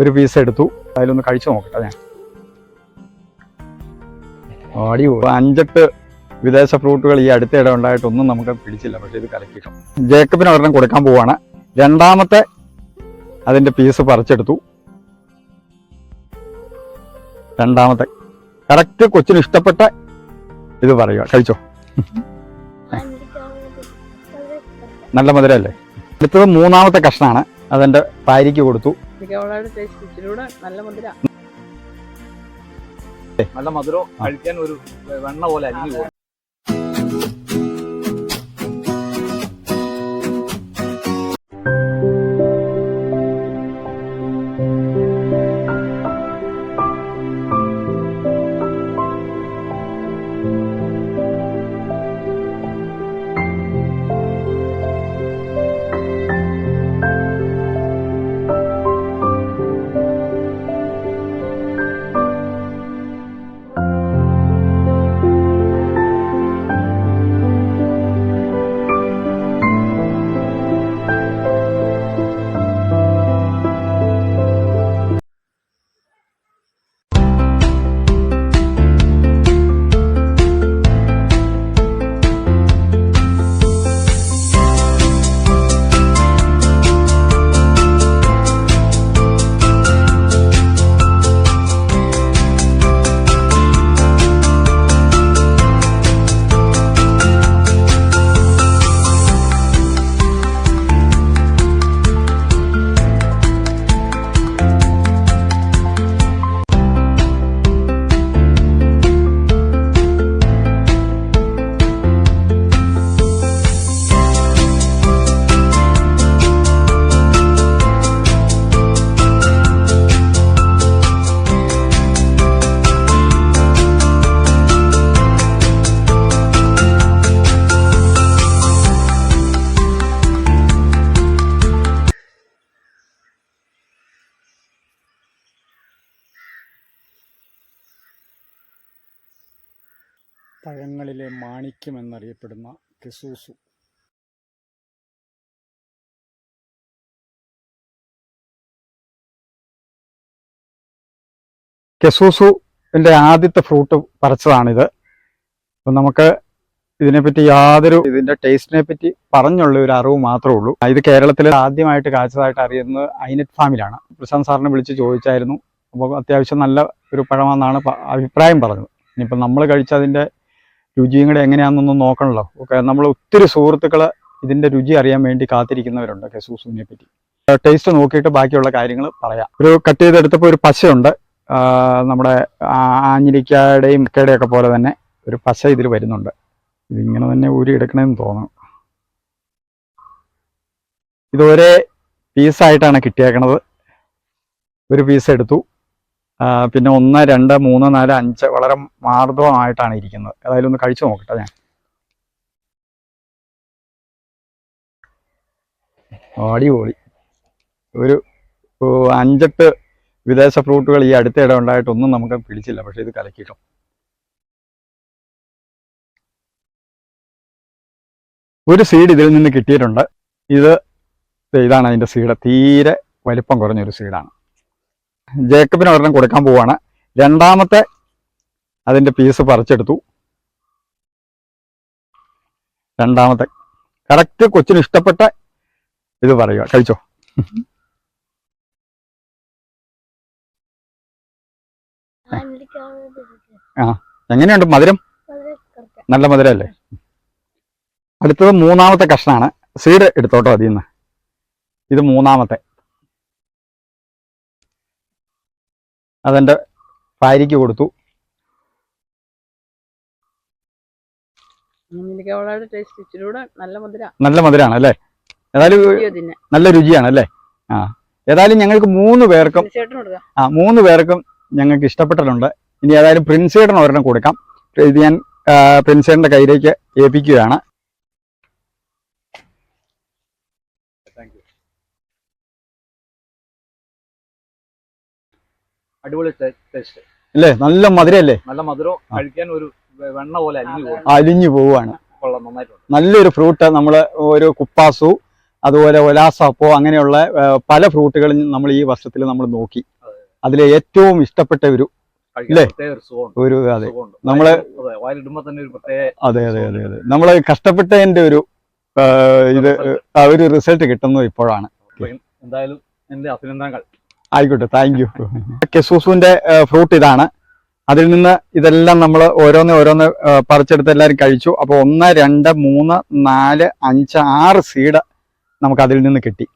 ഒരു പീസ് എടുത്തു. അതിലൊന്ന് കഴിച്ചു നോക്കട്ടെ ഞാൻ. ആടി അഞ്ചെട്ട് വിദേശ ഫ്രൂട്ടുകൾ ഈ അടുത്തിടെ ഉണ്ടായിട്ടൊന്നും നമുക്ക് പിടിച്ചില്ല. പക്ഷേ ഇത് കലക്കിട്ടു ജേക്കബിന് ഒരെണ്ണം കൊടുക്കാൻ പോവാണ്. രണ്ടാമത്തെ അതിന്റെ പീസ് പറിച്ചെടുത്തു. രണ്ടാമത്തെ. കറക്റ്റ് കൊച്ചിന് ഇഷ്ടപ്പെട്ട ഇത് പറയുക. കഴിച്ചോ? നല്ല മധുരമല്ലേ അടുത്തത് മൂന്നാമത്തെ കഷ്ണമാണ് അതെന്റെ ഭാര്യയ്ക്ക് കൊടുത്തു. മിക്കവാറും ടേസ്റ്റ് ഇച്ചിരൂടെ നല്ല മധുര. നല്ല മധുരം കഴിക്കാൻ ഒരു വെണ്ണ പോലെ അലിഞ്ഞു പോകും. പഴങ്ങളിലെ മാണിക്യം എന്നറിയപ്പെടുന്ന കെസൂസു കെസൂസുവിന്റെ ആദ്യത്തെ ഫ്രൂട്ട് പറിച്ചതാണിത്. അപ്പം നമുക്ക് ഇതിനെപ്പറ്റി യാതൊരു ഇതിന്റെ ടേസ്റ്റിനെ പറ്റി പറഞ്ഞുള്ള ഒരു അറിവ് മാത്രമേ ഉള്ളൂ. ഇത് കേരളത്തിൽ ആദ്യമായിട്ട് കാഴ്ചതായിട്ട് അറിയുന്നത് ഐനറ്റ് ഫാമിലാണ്. പ്രശാന്ത് സാറിനെ വിളിച്ച് ചോദിച്ചായിരുന്നു. അപ്പോൾ അത്യാവശ്യം നല്ല ഒരു പഴമാണെന്നാണ് അഭിപ്രായം പറഞ്ഞത്. ഇനിയിപ്പോൾ നമ്മൾ കഴിച്ചതിന്റെ രുചിയും കൂടെ എങ്ങനെയാണെന്നൊന്നും നോക്കണല്ലോ. ഓക്കെ നമ്മൾ ഒത്തിരി സുഹൃത്തുക്കൾ ഇതിന്റെ രുചി അറിയാൻ വേണ്ടി കാത്തിരിക്കുന്നവരുണ്ട് കെസൂസുവിനെ പറ്റി. ടേസ്റ്റ് നോക്കിയിട്ട് ബാക്കിയുള്ള കാര്യങ്ങൾ പറയാം. ഒരു കട്ട് ചെയ്തെടുത്തപ്പോൾ ഒരു പശയുണ്ട്. നമ്മുടെ ആഞ്ഞിരിക്കയുടെയും ഇക്കയുടെയും ഒക്കെ പോലെ തന്നെ ഒരു പശ ഇതിൽ വരുന്നുണ്ട്. ഇതിങ്ങനെ തന്നെ ഊരി എടുക്കണമെന്ന് തോന്നുന്നു. ഇത് പീസായിട്ടാണ് കിട്ടിയേക്കണത്. ഒരു പീസ് എടുത്തു. പിന്നെ ഒന്ന് രണ്ട് മൂന്ന് നാല് അഞ്ച് വളരെ മാർദ്ദവമായിട്ടാണ് ഇരിക്കുന്നത്. ഏതായാലും ഒന്ന് കഴിച്ചു നോക്കട്ടെ ഞാൻ. അടിപൊളി. ഒരു അഞ്ചെട്ട് വിദേശ ഫ്രൂട്ടുകൾ ഈ അടുത്തിടെ ഉണ്ടായിട്ടൊന്നും നമുക്ക് പിടിച്ചില്ല പക്ഷെ ഇത് കലക്കിയിട്ടു ഒരു സീഡ് ഇതിൽ നിന്ന് കിട്ടിയിട്ടുണ്ട്. ഇത് ഇതാണ് അതിന്റെ സീഡ് തീരെ വലിപ്പം കുറഞ്ഞൊരു സീഡാണ് ജേക്കബിന് ഒരെണ്ണം കൊടുക്കാൻ പോവാണ്. രണ്ടാമത്തെ അതിന്റെ പീസ് പറിച്ചെടുത്തു. രണ്ടാമത്തെ. കറക്റ്റ് കൊച്ചിന് ഇഷ്ടപ്പെട്ട ഇത് പറയുക. കഴിച്ചോ? ആ എങ്ങനെയുണ്ട് മധുരം? നല്ല മധുരമല്ലേ അടുത്തത് മൂന്നാമത്തെ കഷ്ണാണ്. സീഡ് എടുത്തോട്ടോ അതിൽ നിന്ന് ഇത് മൂന്നാമത്തെ. അതെന്റെ ഭാര്യയ്ക്ക് കൊടുത്തു. നല്ല മധുരാണ് മധുരമാണ് അല്ലേ? ഏതായാലും നല്ല രുചിയാണ് അല്ലേ? ആ ഏതായാലും ഞങ്ങൾക്ക് മൂന്ന് പേർക്കും ആ മൂന്ന് പേർക്കും ഞങ്ങൾക്ക് ഇഷ്ടപ്പെട്ടിട്ടുണ്ട് ഇനി ഏതായാലും പ്രിൻസേട്ടന് ഒരെണ്ണം കൊടുക്കാം. ഇത് ഞാൻ ആ, പ്രിൻസേട്ടന്റെ കയ്യിലേക്ക് ഏൽപ്പിക്കുകയാണ്. അടിപൊളി ടേസ്റ്റ് അല്ലേ നല്ല മധുരല്ലേ? നല്ല മധുരം കഴിക്കാൻ ഒരു വെണ്ണ പോലെ അലിഞ്ഞു അലിഞ്ഞു പോവാണ് നല്ലൊരു ഫ്രൂട്ട് നമ്മൾ ഒരു കുപ്പാസു അതുപോലെ ഒലാസപ്പോ അങ്ങനെയുള്ള പല ഫ്രൂട്ടുകളും നമ്മൾ ഈ വർഷത്തിൽ നമ്മൾ നോക്കി. അതിലെ ഏറ്റവും ഇഷ്ടപ്പെട്ട ഒരു? ഒരു അതെ. നമ്മൾ അതെ അതെ അതെ അതെ നമ്മൾ കഷ്ടപ്പെട്ടതിന്റെ ഒരു ഇത് ഒരു റിസൾട്ട് കിട്ടുന്നത് ഇപ്പോഴാണ്. എന്തായാലും എന്റെ അഭിനന്ദനങ്ങൾ. ആയിക്കോട്ടെ താങ്ക് യു കെസൂസുവിന്റെ ഫ്രൂട്ട് ഇതാണ്. അതിൽ നിന്ന് ഇതെല്ലാം നമ്മൾ ഓരോന്ന് ഓരോന്ന് പറിച്ചെടുത്ത് എല്ലാവരും കഴിച്ചു. അപ്പോൾ ഒന്ന് രണ്ട് മൂന്ന് നാല് അഞ്ച് ആറ് സീഡ് നമുക്ക് അതിൽ നിന്ന് കിട്ടി.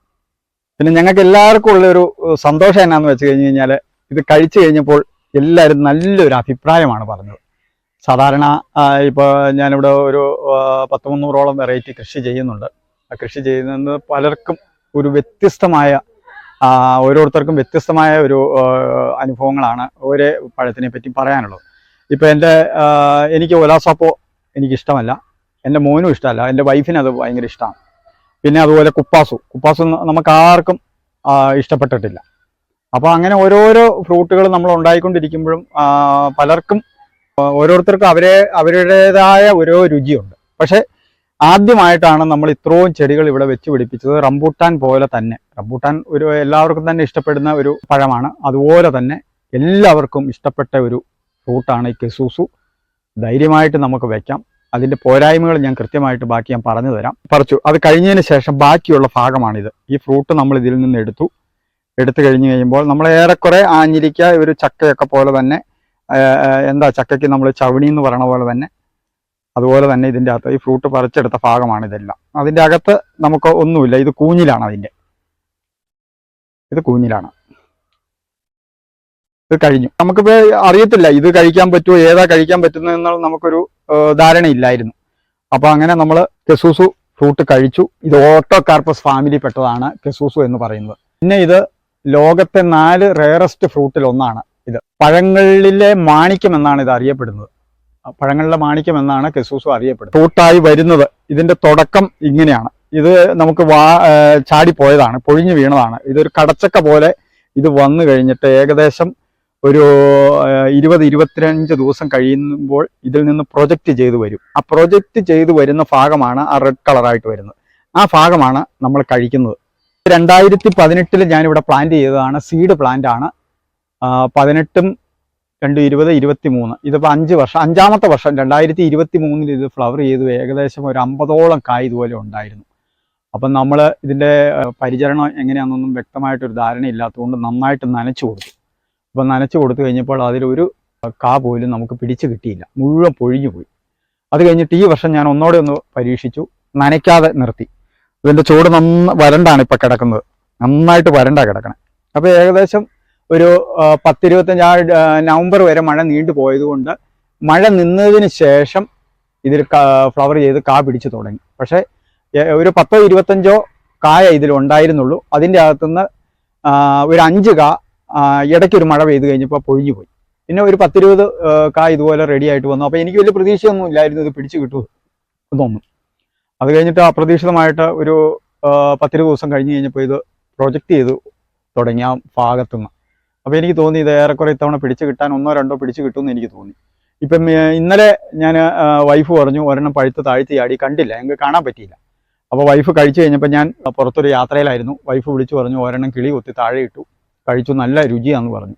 പിന്നെ ഞങ്ങൾക്ക് എല്ലാവർക്കും ഉള്ളൊരു സന്തോഷം എന്നാന്ന് വെച്ച് കഴിഞ്ഞ് കഴിഞ്ഞാൽ ഇത് കഴിച്ചു കഴിഞ്ഞപ്പോൾ എല്ലാവരും നല്ലൊരു അഭിപ്രായമാണ് പറഞ്ഞത്. സാധാരണ ഇപ്പോൾ ഞാനിവിടെ ഒരു പത്ത് മുന്നൂറോളം വെറൈറ്റി കൃഷി ചെയ്യുന്നുണ്ട്. ആ കൃഷി ചെയ്യുന്നത് പലർക്കും ഒരു വ്യത്യസ്തമായ ഓരോരുത്തർക്കും വ്യത്യസ്തമായ ഒരു അനുഭവങ്ങളാണ് ഓരോ പഴത്തിനെ പറ്റി പറയാനുള്ളത്. ഇപ്പം എന്റെ എനിക്ക് ഒലാസപ്പോ എനിക്ക് ഇഷ്ടമല്ല എന്റെ മോനും ഇഷ്ടമല്ല. എന്റെ വൈഫിന് അത് ഭയങ്കര ഇഷ്ടമാണ് പിന്നെ അതുപോലെ കുപ്പാസു. കുപ്പാസു നമുക്ക് ആർക്കും ഇഷ്ടപ്പെട്ടിട്ടില്ല. അപ്പോൾ അങ്ങനെ ഓരോരോ ഫ്രൂട്ടുകൾ നമ്മൾ ഉണ്ടായിക്കൊണ്ടിരിക്കുമ്പോഴും പലർക്കും ഓരോരുത്തർക്കും അവരെ അവരുടേതായ ഓരോ രുചിയുണ്ട്. പക്ഷേ ആദ്യമായിട്ടാണ് നമ്മൾ ഇത്രയും ചെടികൾ ഇവിടെ വെച്ച് പിടിപ്പിച്ചത് റംബൂട്ടാൻ പോലെ തന്നെ. റംബൂട്ടാൻ ഒരു എല്ലാവർക്കും തന്നെ ഇഷ്ടപ്പെടുന്ന ഒരു പഴമാണ്. അതുപോലെ തന്നെ എല്ലാവർക്കും ഇഷ്ടപ്പെട്ട ഒരു ഫ്രൂട്ടാണ് ഈ കെസൂസു. ധൈര്യമായിട്ട് നമുക്ക് വെക്കാം. അതിന്റെ പോരായ്മകൾ ഞാൻ കൃത്യമായിട്ട് ബാക്കി ഞാൻ പറഞ്ഞു തരാം. പറിച്ചു. അത് കഴിഞ്ഞതിന് ശേഷം ബാക്കിയുള്ള ഭാഗമാണിത്. ഈ ഫ്രൂട്ട് നമ്മൾ ഇതിൽ നിന്ന് എടുത്തു. എടുത്തു കഴിഞ്ഞ് കഴിയുമ്പോൾ നമ്മൾ ഏറെക്കുറെ ആഞ്ഞിരിക്ക ഒരു ചക്കയൊക്കെ പോലെ തന്നെ എന്താ ചക്കയ്ക്ക് നമ്മൾ ചവിണി എന്ന് പറയണ പോലെ തന്നെ അതുപോലെ തന്നെ ഇതിന്റെ അകത്ത് ഈ ഫ്രൂട്ട് പറിച്ചെടുത്ത ഭാഗമാണ് ഇതെല്ലാം. അതിന്റെ അകത്ത് നമുക്ക് ഒന്നുമില്ല. ഇത് കൂഞ്ഞിലാണ് അതിന്റെ. ഇത് കൂഞ്ഞിലാണ്. ഇത് കഴിഞ്ഞു. നമുക്കിപ്പോൾ അറിയത്തില്ല. ഇത് കഴിക്കാൻ പറ്റുമോ? ഏതാ കഴിക്കാൻ പറ്റുന്നതെന്നുള്ള നമുക്കൊരു ധാരണ ധാരണയില്ലായിരുന്നു. അപ്പോൾ അങ്ങനെ നമ്മൾ കെസൂസു ഫ്രൂട്ട് കഴിച്ചു. ഇത് ഓട്ടോ കാർപ്പസ് ഫാമിലി പെട്ടതാണ് കെസൂസു എന്ന് പറയുന്നത്. പിന്നെ ഇത് ലോകത്തെ നാല് റേറസ്റ്റ് ഫ്രൂട്ടിൽ ഒന്നാണ് ഇത്. പഴങ്ങളിലെ മാണിക്യം എന്നാണ് ഇത് അറിയപ്പെടുന്നത്. ആ പഴങ്ങളിലെ മാണിക്യം എന്നാണ് കെസൂസു അറിയപ്പെടുന്നത്. തൂട്ടായി വരുന്നത് ഇതിന്റെ തുടക്കം ഇങ്ങനെയാണ്. ഇത് നമുക്ക് വാ ചാടിപ്പോയതാണ് പൊഴിഞ്ഞു വീണതാണ്. ഇതൊരു കടച്ചക്ക പോലെ ഇത് വന്നു കഴിഞ്ഞിട്ട് ഏകദേശം ഒരു ഇരുപത് ഇരുപത്തിരഞ്ച് ദിവസം കഴിയുമ്പോൾ ഇതിൽ നിന്ന് പ്രൊജക്റ്റ് ചെയ്തു വരും. ആ പ്രൊജക്റ്റ് ചെയ്തു വരുന്ന ഭാഗമാണ് ആ റെഡ് കളറായിട്ട് വരുന്നത്. ആ ഭാഗമാണ് നമ്മൾ കഴിക്കുന്നത്. രണ്ടായിരത്തി പതിനെട്ടിൽ ഞാനിവിടെ പ്ലാന്റ് ചെയ്തതാണ് സീഡ് പ്ലാന്റ് ആണ് പതിനെട്ടും രണ്ട് ഇരുപത് ഇരുപത്തി മൂന്ന് ഇതിപ്പോൾ അഞ്ച് വർഷം അഞ്ചാമത്തെ വർഷം രണ്ടായിരത്തി ഇരുപത്തി മൂന്നിൽ ഇത് ഫ്ലവർ ചെയ്തു ഏകദേശം ഒരു അമ്പതോളം കായ് ഇതുപോലെ ഉണ്ടായിരുന്നു. അപ്പം നമ്മൾ ഇതിന്റെ പരിചരണം എങ്ങനെയാണെന്നൊന്നും വ്യക്തമായിട്ടൊരു ധാരണ ഇല്ലാത്തതുകൊണ്ട് നന്നായിട്ട് നനച്ചു കൊടുത്തു. അപ്പം നനച്ചു കൊടുത്തു കഴിഞ്ഞപ്പോൾ അതിലൊരു കാ പോലും നമുക്ക് പിടിച്ചു കിട്ടിയില്ല. മുഴുവൻ പൊഴിഞ്ഞു പോയി. അത് കഴിഞ്ഞിട്ട് ഈ വർഷം ഞാൻ ഒന്നോടെ ഒന്ന് പരീക്ഷിച്ചു. നനയ്ക്കാതെ നിർത്തി. ഇതിന്റെ ചൂട് നന്ന വരണ്ടാണ് ഇപ്പം കിടക്കുന്നത്. നന്നായിട്ട് വരണ്ട കിടക്കണേ. അപ്പോൾ ഏകദേശം ഒരു പത്തിരുപത്തഞ്ച് ആ നവംബർ വരെ മഴ നീണ്ടു പോയതുകൊണ്ട് മഴ നിന്നതിന് ശേഷം ഇതിൽ ഫ്ലവർ ചെയ്ത് കാ പിടിച്ചു തുടങ്ങി. പക്ഷേ ഒരു പത്തോ ഇരുപത്തഞ്ചോ കായ ഇതിൽ ഉണ്ടായിരുന്നുള്ളൂ. അതിന്റെ അകത്തുനിന്ന് ഒരു അഞ്ച് കാ ഇടയ്ക്ക് ഒരു മഴ പെയ്ത് കഴിഞ്ഞപ്പോൾ പൊഴിഞ്ഞു പോയി. പിന്നെ ഒരു പത്തിരുപത് കാ ഇതുപോലെ റെഡി ആയിട്ട് വന്നു. അപ്പോൾ എനിക്ക് വലിയ പ്രതീക്ഷയൊന്നും ഇല്ലായിരുന്നു ഇത് പിടിച്ചു കിട്ടുമോ തോന്നുന്നു. അത് കഴിഞ്ഞിട്ട് അപ്രതീക്ഷിതമായിട്ട് ഒരു പത്തിരുപത് ദിവസം കഴിഞ്ഞ് കഴിഞ്ഞപ്പോൾ ഇത് പ്രൊജക്റ്റ് ചെയ്തു തുടങ്ങി ആ ഭാഗത്തുനിന്ന്. അപ്പോൾ എനിക്ക് തോന്നി ഇത് ഏറെക്കുറെ ഇത്തവണ പിടിച്ചു കിട്ടാൻ ഒന്നോ രണ്ടോ പിടിച്ചു കിട്ടുമെന്ന് എനിക്ക് തോന്നി. ഇപ്പം ഇന്നലെ ഞാൻ വൈഫ് പറഞ്ഞു ഒരെണ്ണം പഴുത്ത് താഴ്ത്തി ചാടി കണ്ടില്ല ഞങ്ങൾക്ക് കാണാൻ പറ്റിയില്ല. അപ്പോൾ വൈഫ് കഴിച്ചു കഴിഞ്ഞപ്പോൾ ഞാൻ പുറത്തൊരു യാത്രയിലായിരുന്നു. വൈഫ് വിളിച്ചു പറഞ്ഞു ഒരെണ്ണം കിളി കൊത്തി താഴെ ഇട്ടു കഴിച്ചു നല്ല രുചിയാണെന്ന് പറഞ്ഞു.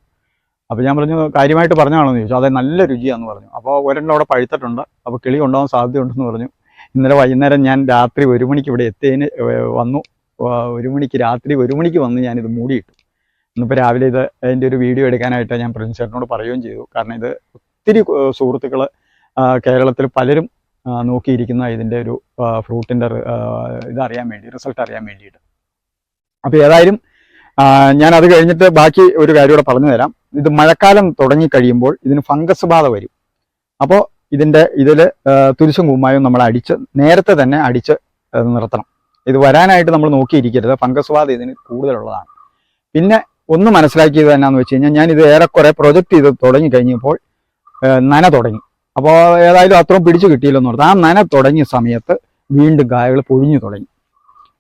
അപ്പോൾ ഞാൻ പറഞ്ഞു കാര്യമായിട്ട് പറഞ്ഞാണോ എന്ന് ചോദിച്ചു. അതെ നല്ല രുചിയാണെന്ന് പറഞ്ഞു. അപ്പോൾ ഒരെണ്ണം അവിടെ പഴുത്തിട്ടുണ്ട്. അപ്പോൾ കിളി ഉണ്ടാവാൻ സാധ്യതയുണ്ടെന്ന് പറഞ്ഞു. ഇന്നലെ വൈകുന്നേരം ഞാൻ രാത്രി ഒരു മണിക്ക് ഇവിടെ എത്തിയതിന് വന്നു. ഒരു മണിക്ക് രാത്രി ഒരു മണിക്ക് വന്ന് ഞാനിത് മൂടിയിട്ടു. ഇന്നിപ്പോൾ രാവിലെ ഇത് അതിന്റെ ഒരു വീഡിയോ എടുക്കാനായിട്ട് ഞാൻ പ്രിൻസ് ചേട്ടനോട് പറയുകയും ചെയ്തു. കാരണം ഇത് ഒത്തിരി സുഹൃത്തുക്കൾ കേരളത്തിൽ പലരും നോക്കിയിരിക്കുന്ന ഇതിന്റെ ഒരു ഫ്രൂട്ടിന്റെ ഇതറിയാൻ വേണ്ടി റിസൾട്ട് അറിയാൻ വേണ്ടിയിട്ട്. അപ്പോൾ ഏതായാലും ഞാൻ അത് കഴിഞ്ഞിട്ട് ബാക്കി ഒരു കാര്യം കൂടെ പറഞ്ഞു തരാം. ഇത് മഴക്കാലം തുടങ്ങി കഴിയുമ്പോൾ ഇതിന് ഫംഗസ് ബാധ വരും. അപ്പോൾ ഇതിന്റെ ഇതിൽ തുരിശും കുമ്മായും നമ്മൾ അടിച്ച് നേരത്തെ തന്നെ അടിച്ച് നിർത്തണം. ഇത് വരാനായിട്ട് നമ്മൾ നോക്കിയിരിക്കരുത്. ഫംഗസ് ബാധ ഇതിന് കൂടുതലുള്ളതാണ്. പിന്നെ ഒന്ന് മനസ്സിലാക്കിയത് എന്നാന്ന് വെച്ച് കഴിഞ്ഞാൽ ഞാനിത് ഏറെക്കുറെ പ്രൊജക്റ്റ് ചെയ്ത് തുടങ്ങി കഴിഞ്ഞപ്പോൾ നന തുടങ്ങി. അപ്പോൾ ഏതായാലും അത്രയും പിടിച്ചു കിട്ടിയില്ലെന്ന് ഓർത്ത്. ആ നന തുടങ്ങിയ സമയത്ത് വീണ്ടും കായകൾ പൊഴിഞ്ഞു തുടങ്ങി.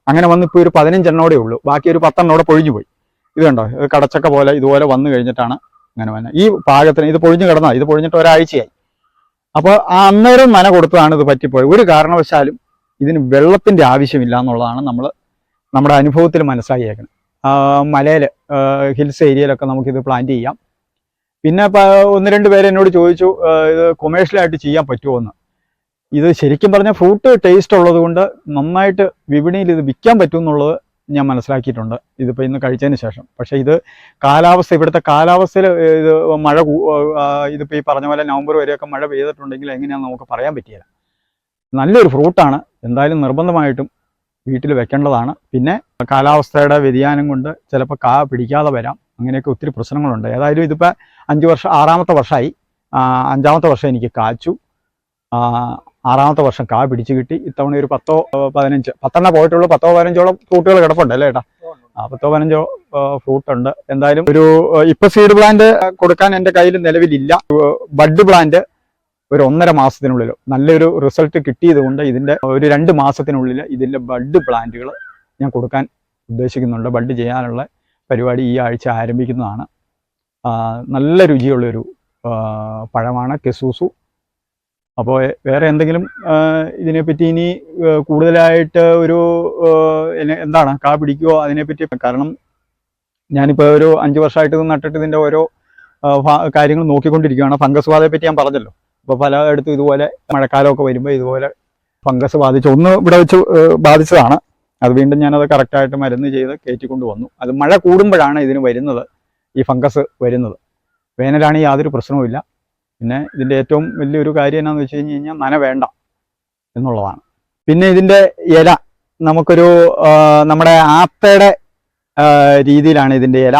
അങ്ങനെ വന്നിപ്പോൾ ഒരു പതിനഞ്ചെണ്ണോടെ ഉള്ളൂ. ബാക്കി ഒരു പത്തെണ്ണോടെ പൊഴിഞ്ഞു പോയി. ഇത് കണ്ടോ? കടച്ചക്ക പോലെ ഇതുപോലെ വന്നു കഴിഞ്ഞിട്ടാണ് അങ്ങനെ വന്നത് ഈ പാകത്തിന് ഇത് പൊഴിഞ്ഞു കിടന്നാ ഇത് പൊഴിഞ്ഞിട്ട് ഒരാഴ്ചയായി. അപ്പോൾ അന്നേരം നന കൊടുത്തതാണ് ഇത് പറ്റിപ്പോയത്. ഒരു കാരണവശാലും ഇതിന് വെള്ളത്തിന്റെ ആവശ്യമില്ല എന്നുള്ളതാണ് നമ്മൾ നമ്മുടെ അനുഭവത്തിൽ മനസ്സിലാക്കിയേക്കുന്നത് മലയിൽ ഹിൽസ് ഏരിയയിലൊക്കെ നമുക്കിത് പ്ലാന്റ് ചെയ്യാം. പിന്നെ ഒന്ന് രണ്ട് പേര് എന്നോട് ചോദിച്ചു ഇത് കൊമേഴ്ഷ്യലായിട്ട് ചെയ്യാൻ പറ്റുമോ എന്ന്. ഇത് ശരിക്കും പറഞ്ഞാൽ ഫ്രൂട്ട് ടേസ്റ്റ് ഉള്ളത് കൊണ്ട് നന്നായിട്ട് വിപണിയിൽ ഇത് വിൽക്കാൻ പറ്റും എന്നുള്ളത് ഞാൻ മനസ്സിലാക്കിയിട്ടുണ്ട്. ഇതിപ്പോൾ ഇന്ന് കഴിച്ചതിന് ശേഷം. പക്ഷേ ഇത് കാലാവസ്ഥ ഇവിടുത്തെ കാലാവസ്ഥയിൽ ഇത് മഴ ഇതിപ്പോൾ ഈ പറഞ്ഞ പോലെ നവംബർ വരെയൊക്കെ മഴ പെയ്തിട്ടുണ്ടെങ്കിൽ എങ്ങനെയാണെന്ന് നമുക്ക് പറയാൻ പറ്റിയില്ല നല്ലൊരു ഫ്രൂട്ടാണ് എന്തായാലും നിർബന്ധമായിട്ടും വീട്ടിൽ വെക്കേണ്ടതാണ്. പിന്നെ കാലാവസ്ഥയുടെ വ്യതിയാനം കൊണ്ട് ചിലപ്പോൾ കാ പിടിക്കാതെ വരാം. അങ്ങനെയൊക്കെ ഒത്തിരി പ്രശ്നങ്ങളുണ്ട്. ഏതായാലും ഇതിപ്പോൾ അഞ്ച് വർഷം ആറാമത്തെ വർഷമായി അഞ്ചാമത്തെ വർഷം എനിക്ക് കാച്ചു. ആറാമത്തെ വർഷം കാ പിടിച്ച് കിട്ടി. ഇത്തവണ ഒരു പത്തോ പതിനഞ്ച് പത്തെണ്ണ പോയിട്ടുള്ളൂ. പത്തോ പതിനഞ്ചോളം ഫ്രൂട്ടുകൾ കിടപ്പുണ്ട് അല്ലേ ഏട്ടാ? പത്തോ പതിനഞ്ചോ ഫ്രൂട്ട് ഉണ്ട് എന്തായാലും ഒരു ഇപ്പൊ സീഡ് പ്ലാന്റ് കൊടുക്കാൻ എന്റെ കയ്യിൽ നിലവിലില്ല. ബഡ് പ്ലാന്റ് ഒരു ഒന്നര മാസത്തിനുള്ളിൽ നല്ലൊരു റിസൾട്ട് കിട്ടിയതുകൊണ്ട് ഇതിന്റെ ഒരു രണ്ട് മാസത്തിനുള്ളിൽ ഇതിന്റെ ബഡ് പ്ലാന്റുകൾ ഞാൻ കൊടുക്കാൻ ഉദ്ദേശിക്കുന്നുണ്ട്. ബഡ് ചെയ്യാനുള്ള പരിപാടി ഈ ആഴ്ച ആരംഭിക്കുന്നതാണ്. നല്ല രുചിയുള്ളൊരു പഴമാണ് കെസൂസു. അപ്പോൾ വേറെ എന്തെങ്കിലും ഇതിനെപ്പറ്റി ഇനി കൂടുതലായിട്ട് ഒരു എന്താണ് കാ പിടിക്കുകയോ അതിനെപ്പറ്റി? കാരണം ഞാനിപ്പോൾ ഒരു അഞ്ച് വർഷമായിട്ട് നട്ടിട്ട് ഇതിന്റെ ഓരോ കാര്യങ്ങൾ നോക്കിക്കൊണ്ടിരിക്കുകയാണ്. ഫംഗസ് ബാധയെ പറ്റി ഞാൻ പറഞ്ഞല്ലോ. അപ്പോൾ പലയിടത്തും ഇതുപോലെ മഴക്കാലമൊക്കെ വരുമ്പോൾ ഇതുപോലെ ഫംഗസ് ബാധിച്ചു ഒന്ന് ഇവിടെ വെച്ച് ബാധിച്ചതാണ്. അത് വീണ്ടും ഞാനത് കറക്റ്റായിട്ട് മരുന്ന് ചെയ്ത് കയറ്റിക്കൊണ്ട് വന്നു. അത് മഴ കൂടുമ്പോഴാണ് ഇതിന് വരുന്നത് ഈ ഫംഗസ് വരുന്നത്. വേനലാണെങ്കിൽ യാതൊരു പ്രശ്നവുമില്ല പിന്നെ ഇതിന്റെ ഏറ്റവും വലിയൊരു കാര്യം എന്നാന്ന് വെച്ച് കഴിഞ്ഞ് കഴിഞ്ഞാൽ നന വേണ്ട എന്നുള്ളതാണ്. പിന്നെ ഇതിന്റെ ഇല നമുക്കൊരു നമ്മുടെ ആത്തയുടെ രീതിയിലാണ് ഇതിന്റെ ഇല.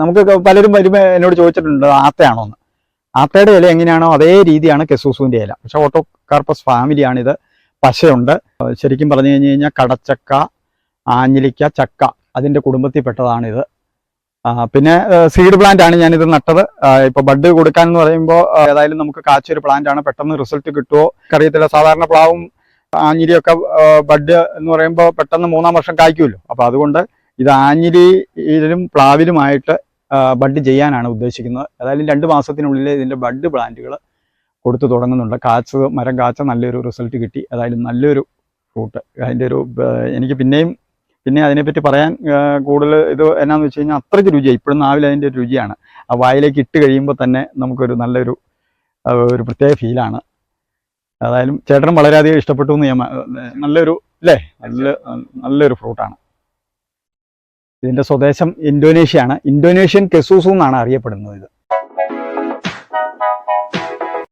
നമുക്ക് പലരും വരുമ്പോൾ എന്നോട് ചോദിച്ചിട്ടുണ്ട് ആത്തയാണോ എന്ന് ആത്തയുടെ ഇല എങ്ങനെയാണോ അതേ രീതിയാണ് കെസൂസുവിന്റെ ഇല പക്ഷേ ഓട്ടോ കാർപ്പസ് ഫാമിലിയാണിത്. പശയുണ്ട്. ശരിക്കും പറഞ്ഞു കഴിഞ്ഞ് കഴിഞ്ഞാൽ കടച്ചക്ക ആഞ്ഞിലിക്ക ചക്ക അതിന്റെ കുടുംബത്തിൽപ്പെട്ടതാണിത് പിന്നെ സീഡ് പ്ലാന്റ് ആണ് ഞാനിത് നട്ടത്. ഇപ്പൊ ബഡ് കൊടുക്കാൻ എന്ന് പറയുമ്പോൾ ഏതായാലും നമുക്ക് കാച്ചൊരു പ്ലാന്റ് ആണ്. പെട്ടെന്ന് റിസൾട്ട് കിട്ടുമോ അറിയത്തില്ല സാധാരണ പ്ലാവും ആഞ്ഞിലിയൊക്കെ ബഡ് എന്ന് പറയുമ്പോൾ പെട്ടെന്ന് മൂന്നാം വർഷം കായ്ക്കുമല്ലോ. അപ്പൊ അതുകൊണ്ട് ഇത് ആഞ്ഞിലിയിലും പ്ലാവിലുമായിട്ട് ബഡ് ചെയ്യാനാണ് ഉദ്ദേശിക്കുന്നത്. ഏതായാലും രണ്ട് മാസത്തിനുള്ളിൽ ഇതിന്റെ ബഡ് പ്ലാന്റുകൾ കൊടുത്തു തുടങ്ങുന്നുണ്ട്. കാച്ച മരം കാച്ച നല്ലൊരു റിസൾട്ട് കിട്ടി. ഏതായാലും നല്ലൊരു ഫ്രൂട്ട്. അതിന്റെ ഒരു എനിക്ക് പിന്നെയും പിന്നെ അതിനെപ്പറ്റി പറയാൻ കൂടുതൽ ഇത് എന്നാന്ന് വെച്ച് കഴിഞ്ഞാൽ അത്രയ്ക്ക് രുചിയാണ് ഇപ്പോഴും നാവിൽ അതിന്റെ ഒരു രുചിയാണ്. ആ വായിലേക്ക് ഇട്ട് കഴിയുമ്പോൾ തന്നെ നമുക്കൊരു നല്ലൊരു ഒരു പ്രത്യേക ഫീലാണ്. ഏതായാലും ചേട്ടനും വളരെയധികം ഇഷ്ടപ്പെട്ടു എന്ന് ഞാൻ നല്ലൊരു അല്ലേ? നല്ല നല്ലൊരു ഫ്രൂട്ടാണ്. ഇതിന്റെ സ്വദേശം ഇന്തോനേഷ്യയാണ്. ഇന്തോനേഷ്യൻ കെസൂസു എന്നാണ് അറിയപ്പെടുന്നത് ഇത്.